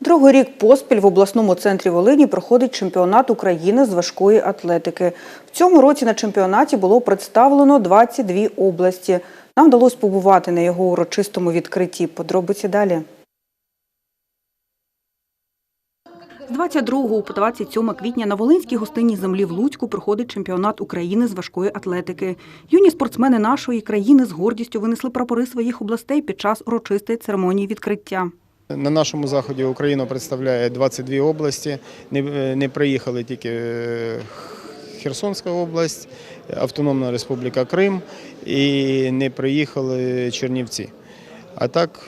Другий рік поспіль в обласному центрі Волині проходить чемпіонат України з важкої атлетики. В цьому році на чемпіонаті було представлено 22 області. Нам вдалося побувати на його урочистому відкритті. Подробиці далі. З 22 по 27 квітня на Волинській гостинній землі в Луцьку проходить чемпіонат України з важкої атлетики. Юні спортсмени нашої країни з гордістю винесли прапори своїх областей під час урочистої церемонії відкриття. На нашому заході Україну представляє 22 області. Не, не приїхали тільки е, Херсонська область, Автономна Республіка Крим і не приїхали Чернівці. А так,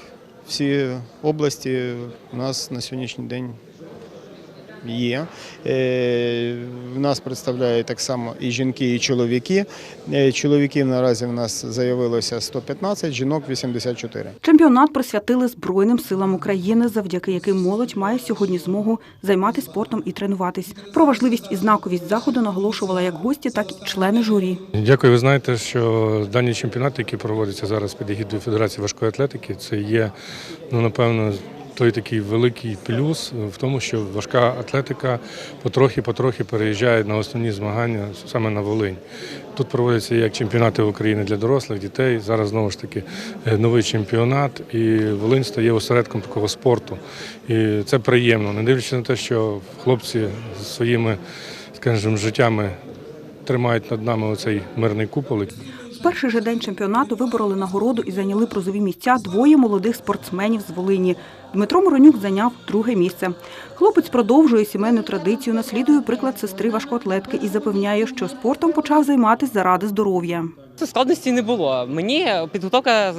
всі області у нас на сьогоднішній день є. Е, В нас представляють так само і жінки, і чоловіки. Е, Чоловіків наразі в нас заявилося 115, жінок 84. Чемпіонат присвятили Збройним силам України, завдяки яким молодь має сьогодні змогу займатися спортом і тренуватись. Про важливість і знаковість заходу наголошувала як гості, так і члени журі. Дякую. Ви знаєте, що дані чемпіонати, які проводяться зараз під егідою Федерації важкої атлетики, це є, ну напевно, той такий великий плюс в тому, що важка атлетика потрохи-потрохи переїжджає на основні змагання саме на Волинь. Тут проводяться як чемпіонати України для дорослих, дітей. Зараз знову ж таки е, новий чемпіонат, і Волинь стає осередком такого спорту. І це приємно, не дивлячись на те, що хлопці зі своїми, скажімо, життями тримають над нами оцей мирний купол. Перший же день чемпіонату вибороли нагороду і зайняли призові місця двоє молодих спортсменів з Волині. Дмитро Моронюк зайняв друге місце. Хлопець продовжує сімейну традицію, наслідує приклад сестри важкоатлетки і запевняє, що спортом почав займатися заради здоров'я. Складності не було. Мені підготовка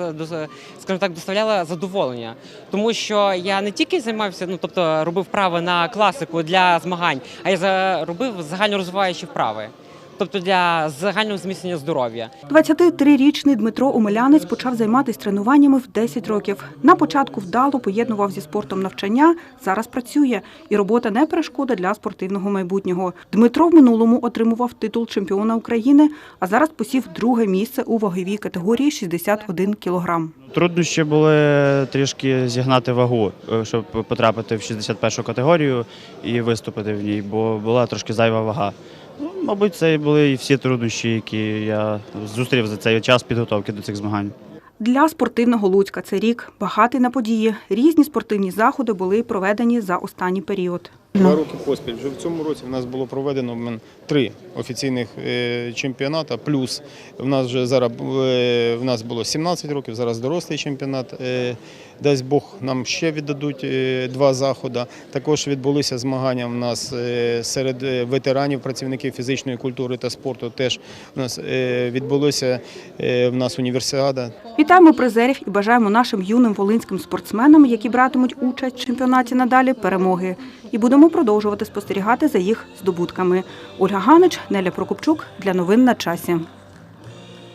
скажімо так доставляла задоволення, тому що я не тільки займався, ну тобто робив вправи на класику для змагань, а я робив загальнорозвиваючі вправи, тобто для загального зміцнення здоров'я. 23-річний Дмитро Омелянець почав займатися тренуваннями в 10 років. На початку вдало поєднував зі спортом навчання, зараз працює. І робота не перешкода для спортивного майбутнього. Дмитро в минулому отримував титул чемпіона України, а зараз посів друге місце у ваговій категорії 61 кілограм. Труднощі були трішки зігнати вагу, е, щоб потрапити в 61 категорію і виступити в ній, бо була трошки зайва вага. Ну, мабуть, це були і всі труднощі, які я зустрів за цей час підготовки до цих змагань. Для спортивного Луцька цей рік багатий на події. Різні спортивні заходи були проведені за останній період. Два роки поспіль. Вже в цьому році в нас було проведено три офіційних е, чемпіоната. Плюс в нас вже зараз е, в нас було 17 років, зараз дорослий чемпіонат. Е, Дасть Бог нам ще віддадуть два заходи. Також відбулися змагання в нас серед ветеранів, працівників фізичної культури та спорту. Теж у нас відбулося в нас універсіада. Вітаємо призерів і бажаємо нашим юним волинським спортсменам, які братимуть участь в чемпіонаті надалі, перемоги. І будемо продовжувати спостерігати за їх здобутками. Ольга Ганич, Неля Прокопчук для новин на часі.